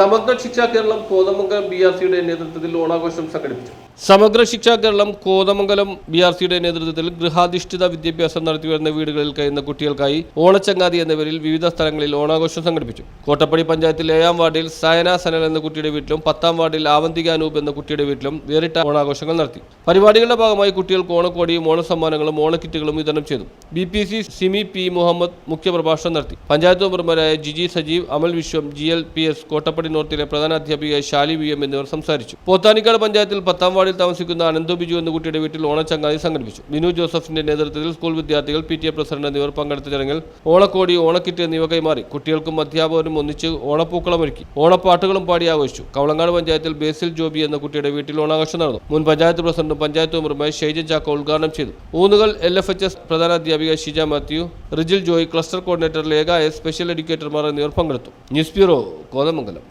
Samagra Shiksha Keralam Kothamangalam B R സിയുടെ നേതൃത്വത്തിൽ ഓണാഘോഷം സംഘടിപ്പിച്ചു. സമഗ്ര ശിക്ഷാ കേരളം കോതമംഗലം ബി ആർ സിയുടെ നേതൃത്വത്തിൽ ഗൃഹാധിഷ്ഠിത വിദ്യാഭ്യാസം നടത്തിവരുന്ന വീടുകളിൽ കഴിയുന്ന കുട്ടികൾക്കായി ഓണച്ചങ്ങാതി എന്ന പേരിൽ വിവിധ സ്ഥലങ്ങളിൽ ഓണാഘോഷം സംഘടിപ്പിച്ചു. കോട്ടപ്പടി പഞ്ചായത്തിൽ ഏഴാം വാർഡിൽ സയന സനൽ എന്ന കുട്ടിയുടെ വീട്ടിലും പത്താം വാർഡിൽ ആവന്തിക അനൂപ് എന്ന കുട്ടിയുടെ വീട്ടിലും വേറിട്ട ഓണാഘോഷങ്ങൾ നടത്തി. പരിപാടികളുടെ ഭാഗമായി കുട്ടികൾക്ക് ഓണക്കോടിയും ഓണസമ്മാനങ്ങളും ഓണക്കിറ്റുകളും വിതരണം ചെയ്തു. B P C Simi P Muhammad മുഖ്യപ്രഭാഷണം നടത്തി. പഞ്ചായത്ത് മെമ്പർമാരായ Giji Sajeev Amal Viswam G L P S Kottappady നോർത്തിലെ പ്രധാന അധ്യാപിക ഷാലി വി എം എന്നിവർ സംസാരിച്ചു. പോത്താനിക്കാട് പഞ്ചായത്തിൽ പത്താം വാർഡിൽ താമസിക്കുന്ന അനന്തു ബിജു എന്ന കുട്ടിയുടെ വീട്ടിൽ ഓണച്ചങ്ങാതി സംഘടിപ്പിച്ചു. ബിനു ജോസഫിന്റെ നേതൃത്വത്തിൽ സ്കൂൾ വിദ്യാർത്ഥികൾ പി ടി എ പ്രസിഡന്റ് എന്നിവർ പങ്കെടുത്ത ചടങ്ങിൽ ഓണക്കോടി ഓണക്കിറ്റ് എന്നിവ കൈമാറി. കുട്ടികൾക്കും അധ്യാപകരും ഒന്നിച്ച് ഓണപ്പൂക്കളമൊരുക്കി. ഓണപ്പാട്ടുകളും പാടി ആഘോഷിച്ചു. കവളങ്ങാട് പഞ്ചായത്തിൽ ബേസിൽ ജോബി എന്ന കുട്ടിയുടെ വീട്ടിൽ ഓണാഘോഷം നടന്നു. മുൻ പഞ്ചായത്ത് പ്രസിഡന്റും പഞ്ചായത്ത് മെമ്പറുമായ ഷൈജൻ ചാക്ക ഉദ്ഘാടനം ചെയ്തു. Oonnukal L F H S പ്രധാന അധ്യാപിക Shija Mathew Rijil Joy cluster coordinator Lekha S special എഡ്യൂക്കേറ്റർമാർ എന്നിവർ പങ്കെടുത്തു. News bureau Kothamangalam.